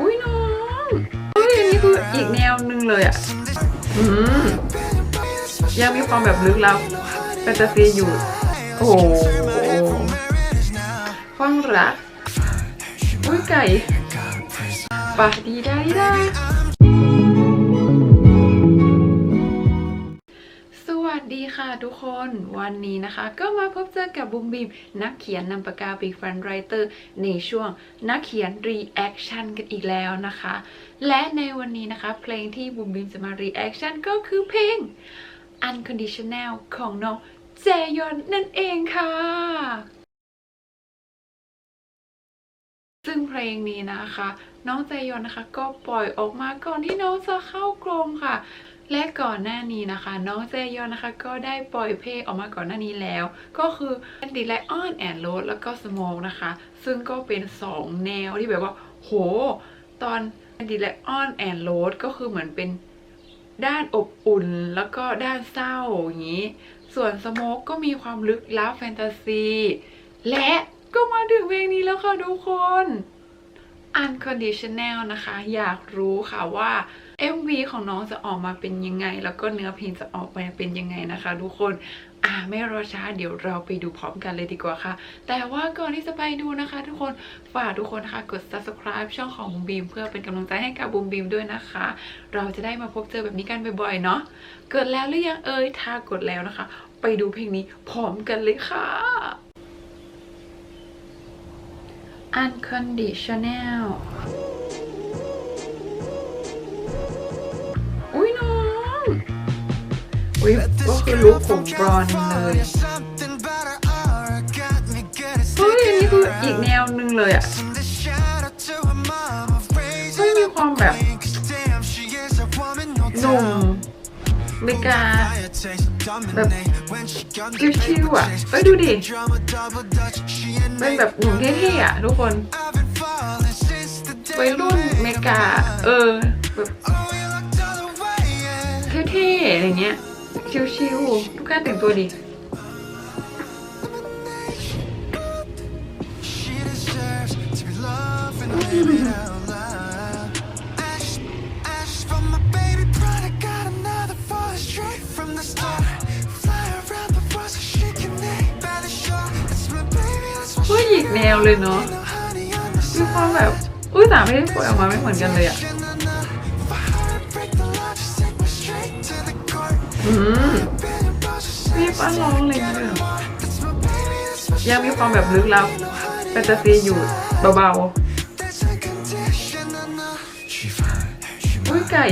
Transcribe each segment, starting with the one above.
อุ้ยน้องอุ้ยอันนี้คืออีกแนวหนึ่งเลยอะอืมยังมีความแบบลึกลับแฟนตาซีอยู่ โอ้โหฟังรักอุ้ยไก่ปะดีได้ได้ ดีค่ะทุกคนวันนี้นะคะ ก็มาพบเจอกับบุมบีมนักเขียนนำปากกาบิ๊กฟันไรเตอร์ในช่วงนักเขียนรีแอคชั่นกันอีกแล้วนะคะ และในวันนี้นะคะ เพลงที่บุมบีมจะมารีแอคชั่นก็คือเพลง Unconditional ของน้องเจยอนนั่นเองค่ะซึ่งเพลงนี้นะคะ น้องเจยอนนะคะ ก็ปล่อยออกมาก่อนที่น้องจะเข้ากรมค่ะ และก่อนหน้านี้นะคะ น้องเจยอนนะคะ ก็ได้ปล่อยเพลงออกมาก่อนหน้านี้แล้ว ก็คือดีไลออนแอนโรดแล้วก็สโมกนะคะ ซึ่งก็เป็นสองแนวที่แบบว่า โห ตอนดีไลออนแอนโรดก็คือเหมือนเป็นด้านอบอุ่นแล้วก็ด้านเศร้าอย่างนี้ ส่วนสโมกก็มีความลึกลับแฟนตาซี และก็มาถึงเพลงนี้แล้วค่ะทุกคน Unconditional นะคะ อยากรู้ค่ะว่า MV ของน้องจะออกมาเป็นยังไง แล้วก็เนื้อเพลงจะออกมาเป็นยังไงนะคะทุกคนอ่าไม่รอช้าเดี๋ยวเราไปดูพร้อมกันเลยดีกว่าค่ะ แต่ว่าก่อนที่จะไปดูนะคะ ทุกคนฝากทุกคนค่ะกด subscribe ช่องของบูมบีมเพื่อเป็นกำลังใจให้กับบูมบีมด้วยนะคะ เราจะได้มาพบเจอแบบนี้กันบ่อยๆเนาะเกิดแล้วหรือยังเอ่ยถ้ากดแล้วนะคะ ไปดูเพลงนี้พร้อมกันเลยค่ะ Unconditional อุ้ยก็คือลุคผมบรอนเลยเฮ้ยอันนี้คืออีกแนวหนึ่งเลยอะเฮ้ยมีความแบบหนุ่มเมกาแบบชิวๆอะเอ้ยดูดิเป็นแบบหนุ่มเท่ๆอะทุกคนวัยรุ่นเมกา เออิวทุกการแต่งตัวดีเฮ้ยอีกแนวเลยเนาะมีความแบบอุ้ยสามไม่ได้ปล่อยออกมาไม่เหมือนกันเลยอะ อืมมีป้าร้องเลยนะเนี่ยยังมีความแบบลึกลับแฟนตาซีอยู่เบาๆอุ้ยไก่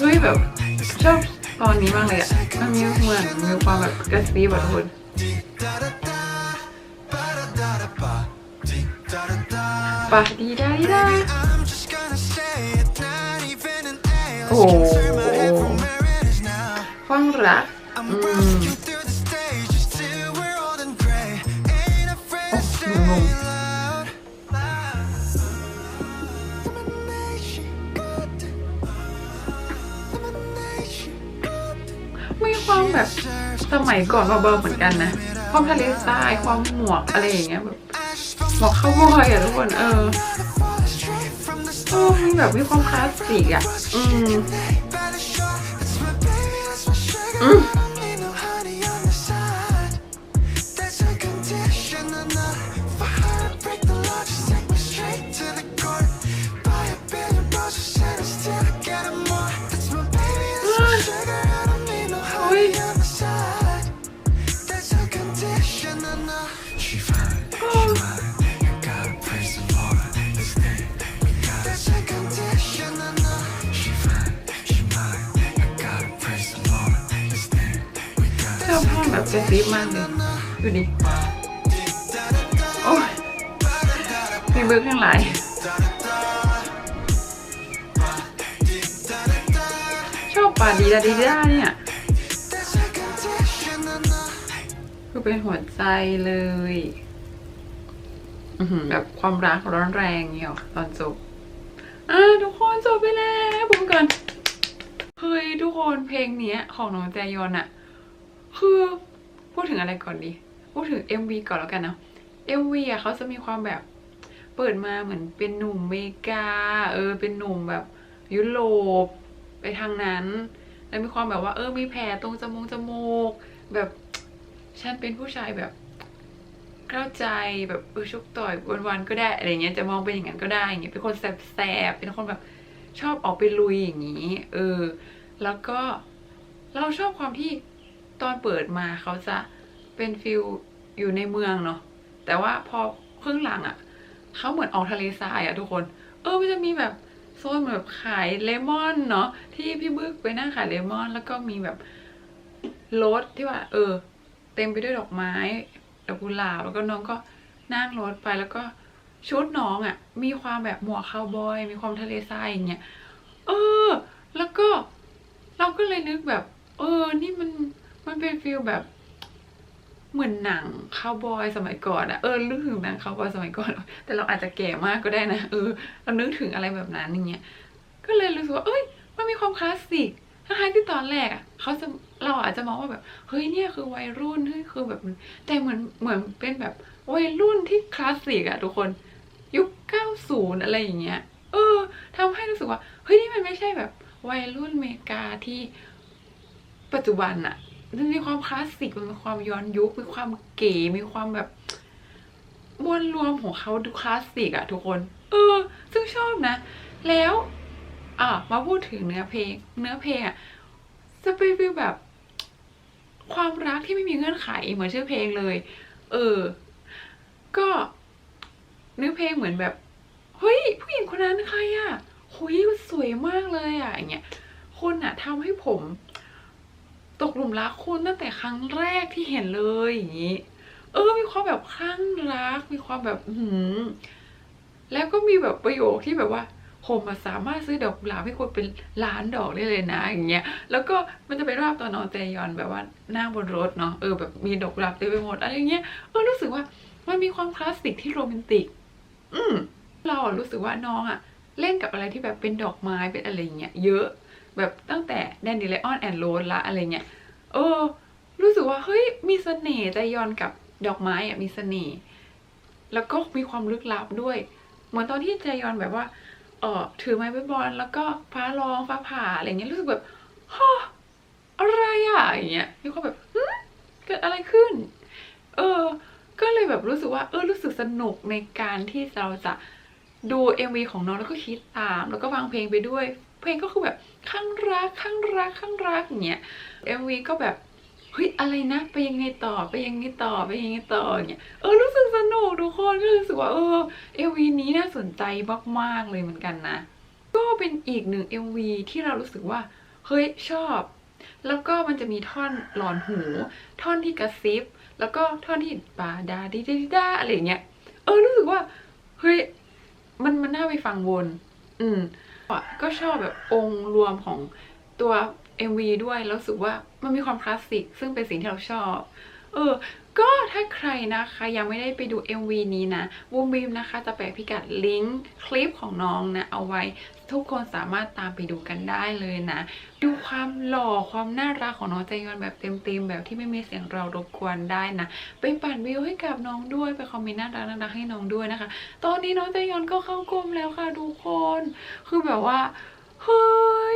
เฮ้ยแบบชอบตอนนี้มากเลยอะมันมีเหมือนมีความแบบกระซีบอะทุกคน ปะดีได้ได้โอ้โหฟังรักอืมโอ้งงมีความแบบสมัยก่อนเบาๆเหมือนกันนะ ความทะเลทรายความหมวกอะไรอย่างเงี้ยแบบ หมวกเข้าวบอยอะทุกคนเออเออมันแบบมีความคลาสสิกอะอืมอืม อบท่อนแบบกซิบมากเลยดูดิโอ้ยมีเบิร์กทั้งหลายชอบป่าดีดาดีด้าเนี่ยคือเป็นหัวใจเลยแบบความรักร้อนแรงเนี่ยตอนจบอ่าทุกคนจบไปแล้วบุมกันเฮ้ยทุกคนเพลงเนี้ย ของน้องแจยอนอะคือ พูดถึงอะไรก่อนดีพูดถึง MV ก่อนแล้วกันเนาะ MV อะเขาจะมีความแบบเปิดมาเหมือนเป็นหนุ่มเมกา เออ เป็นหนุ่มแบบยุโรปไปทางนั้น แล้วมีความแบบว่า เออมีแผลตรงจมูกจมูก แบบฉันเป็นผู้ชายแบบเข้าใจแบบเออชุกต่อยวันๆก็ได้อะไรเงี้ยจะมองเป็นอย่างนั้นก็ได้อย่างเงี้ยเป็นคนแสบๆเป็นคนแบบชอบออกไปลุยอย่างนี้ เออ แล้วก็เราชอบความที่ ตอนเปิดมาเขาจะเป็นฟิลอยู่ในเมืองเนาะแต่ว่าพอครึ่งหลังอะ่ะเขาเหมือนออกทะเลทรายอะ่ะทุกคน เออมันจะมีแบบโซนแบบขายเลมอนเนาะที่พี่บึกไปนั่งขายเลมอน แล้วก็มีแบบรถที่ว่า เออ เต็มไปด้วยดอกไม้ดอกกุหลาบแล้วก็น้องก็นั่งรถไปแล้วก็ชุดน้องอะ่ะ มีความแบบหมวกคาวบอย มีความทะเลทรายอย่างเงี้ยเออ แล้วก็เราก็เลยนึกแบบ เออ นี่มัน มันเป็นฟิลแบบเหมือนหนังคาวบอยสมัยก่อนอะเออนึกถึงหนังคาวบอยสมัยก่อน แต่เราอาจจะแก่มากก็ได้นะเออเรานึกถึงอะไรแบบนั้นอย่างเงี้ยก็เลยรู้สึกว่าเอ้ย มันมีความคลาสสิกทั้งที่ตอนแรกอะเขาจะเราอาจจะมองว่าแบบเฮ้ยเนี่ยคือวัยรุ่นเฮ้ยคือแบบแต่เหมือนเหมือนเป็นแบบวัยรุ่นที่คลาสสิกอะทุกคนยุค90อะไรอย่างเงี้ย เออทำให้รู้สึกว่าเฮ้ยนี่มันไม่ใช่แบบวัยรุ่นอเมริกาที่ปัจจุบันอะ มันมีความคลาสสิกมันมีความย้อนยุค มีความเก๋มีความแบบมวลรวมของเขาดูคลาสสิกอะทุกคน เออ ซึ่งชอบนะ แล้วอะมาพูดถึงเนื้อเพลง เนื้อเพลงอะจะเป็นฟีลแบบ ความรักที่ไม่มีเงื่อนไขเหมือนชื่อเพลงเลย เออ ก็เนื้อเพลงเหมือนแบบเฮ้ยผู้หญิงคนนั้นใครอะหุยสวยมากเลยอะอย่างเงี้ยคุณอะทำให้ผม ตกหลุมรักคุณตั้งแต่ครั้งแรกที่เห็นเลยอย่างงี้ เออ มีความแบบคลั่งรัก มีความแบบอื้อหืมแล้วก็มีแบบประโยคที่แบบว่าผมสามารถซื้อดอกกุหลาบให้คุณเป็นล้านดอกได้เลยนะอย่างเงี้ย แล้วก็มันจะเป็นภาพตอนนอนเจยอนแบบว่านั่งบนรถเนาะเออแบบมีดอกกุหลาบเต็มไปหมดอะไรอย่างเงี้ยเออรู้สึกว่ามันมีความคลาสสิกที่โรแมนติก อืมเราอะรู้สึกว่าน้องอะเล่นกับอะไรที่แบบเป็นดอกไม้เป็นอะไรอย่างเงี้ยเยอะ แบบตั้งแต่แดนดิเลออนแอนโรนละอะไรเงี้ยเออรู้สึกว่าเฮ้ยมีเสน่ห์ใจยอนกับดอกไม้อะมีเสน่ห์แล้วก็มีความลึกลับด้วย เหมือนตอนที่ใจยอนแบบว่าเออถือไม้เบสบอลแล้วก็ฟ้าร้องฟ้าผ่าอะไรเงี้ยรู้สึกแบบฮะอะไรอะอย่างเงี้ยมีความแบบเกิดอะไรขึ้น เออ ก็เลยแบบรู้สึกว่า เออรู้สึกสนุกในการที่เราจะดู MV ของน้องแล้วก็คิดตาม แล้วก็ฟังเพลงไปด้วย เพลงก็คือแบบ ข้างรักข้างรักข้างรักอย่างเงี้ย MV ก็แบบเฮ้ยอะไรนะไปยังไงต่อไปยังไงต่อไปยังไงต่อเงี้ยเออรู้สึกสนุกทุกคนก็รู้สึกว่าเออ MV นี้น่าสนใจมากๆเลยเหมือนกันนะ ก็เป็นอีกหนึ่ง MV ที่เรารู้สึกว่าเฮ้ยชอบ แล้วก็มันจะมีท่อนหลอนหู ท่อนที่กระซิบ แล้วก็ท่อนที่ปาดาดิดิดาอะไรเงี้ยเออรู้สึกว่าเฮ้ยมันมันน่าไปฟังวน อืม อะก็ชอบแบบองค์รวมของตัว MV ด้วยแล้วรู้สึกว่ามันมีความคลาสสิก ซึ่งเป็นสิ่งที่เราชอบ เออ ก็ถ้าใครนะคะยังไม่ได้ไปดู MV นี้นะวงบีมนะคะ จะแปะพิกัดลิงก์คลิปของน้องนะ เอาไว้ ทุกคนสามารถตามไปดูกันได้เลยนะ ดูความหล่อความน่ารักของน้องใจยอนแบบเต็มๆแบบที่ไม่มีเสียงเรารบกวนได้นะไปปั่นวิวให้กับน้องด้วยไปคอมเมนต์น่ารักน่ารักให้น้องด้วยนะคะ ตอนนี้น้องใจยอนก็เข้ากลมแล้วค่ะทุกคน คือแบบว่าเฮ้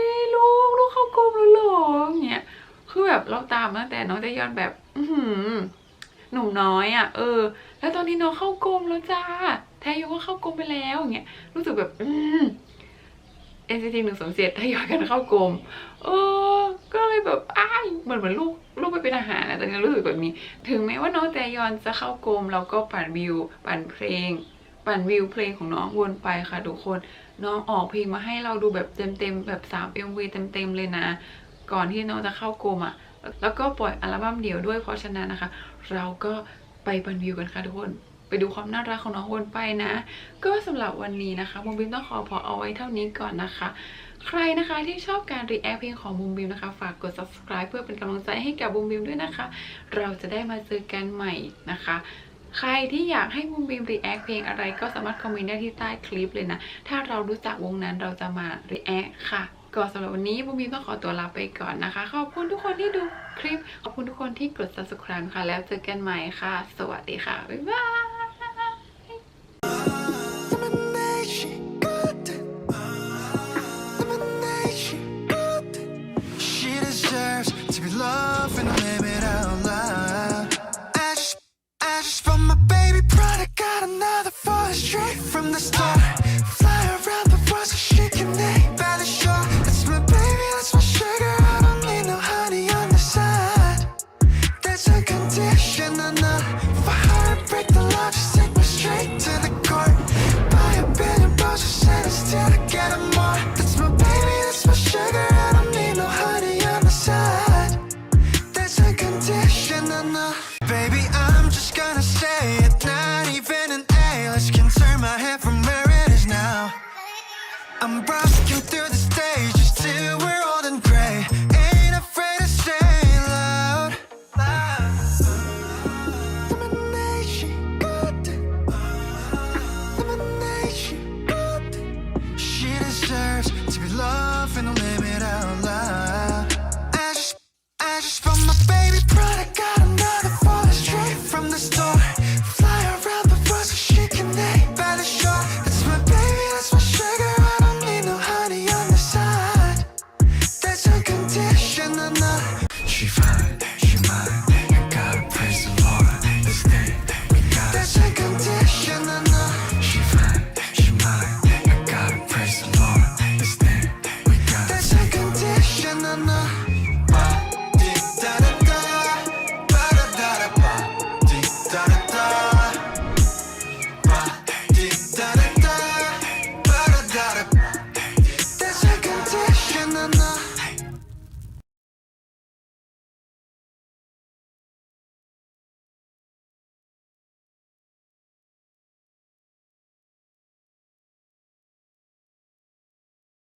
ยลูกลูกเข้ากลมแล้วหรออย่างเงี้ยคือแบบเราตามตั้งแต่น้องใจยอนแบบอืหนุ่มน้อยอะเออ แล้วตอนนี้น้องเข้ากรมแล้วจ้าแทยก็เข้ากรมไปแล้วอย่างเงี้ยรู้สึกแบบ อืม NCT หนึ่งสองเจ็ดทยอยกันเข้ากรมเออ ก็เลยแบบอ้ายเหมือนเหมือนลูกลูกไปเป็นอาหารนะตอนนี้รู้สึกแบบนี้ ถึงแม้ว่าน้องแจยอนจะเข้ากรมเราก็ปั่นวิว ปั่นเพลง ปั่นวิวเพลงของน้องวนไปค่ะทุกคน น้องออกเพลงมาให้เราดูแบบเต็มๆแบบ3 MV เต็มๆเลยนะ ก่อนที่น้องจะเข้ากรมอะ แล้วก็ปล่อยอัลบั้มเดี่ยวด้วยเพราะฉะนั้นนะคะ เราก็ไปปั่นวิวกันค่ะทุกคน ไปดูความน่ารักของน้องวนไปนะ ก็สำหรับวันนี้นะคะบุมบิมต้องขอพอเอาไว้เท่านี้ก่อนนะคะ ใครนะคะที่ชอบการรีแอคเพลงของบุมบิมนะคะ ฝากกด subscribe เพื่อเป็นกำลังใจให้กับบุมบิมด้วยนะคะ เราจะได้มาเจอกันใหม่นะคะใครที่อยากให้บุมบิมรีแอคเพลงอะไรก็สามารถคอมเมนต์ได้ที่ใต้คลิปเลยนะ ถ้าเรารู้จักวงนั้นเราจะมารีแอคค่ะก็สำหรับวันนี้บูมบีต้องขอตัวลาไปก่อนนะคะ ขอบคุณทุกคนที่ดูคลิป ขอบคุณทุกคนที่กด subscribe ค่ะ แล้วเจอกันใหม่ค่ะ สวัสดีค่ะ บ๊ายบาย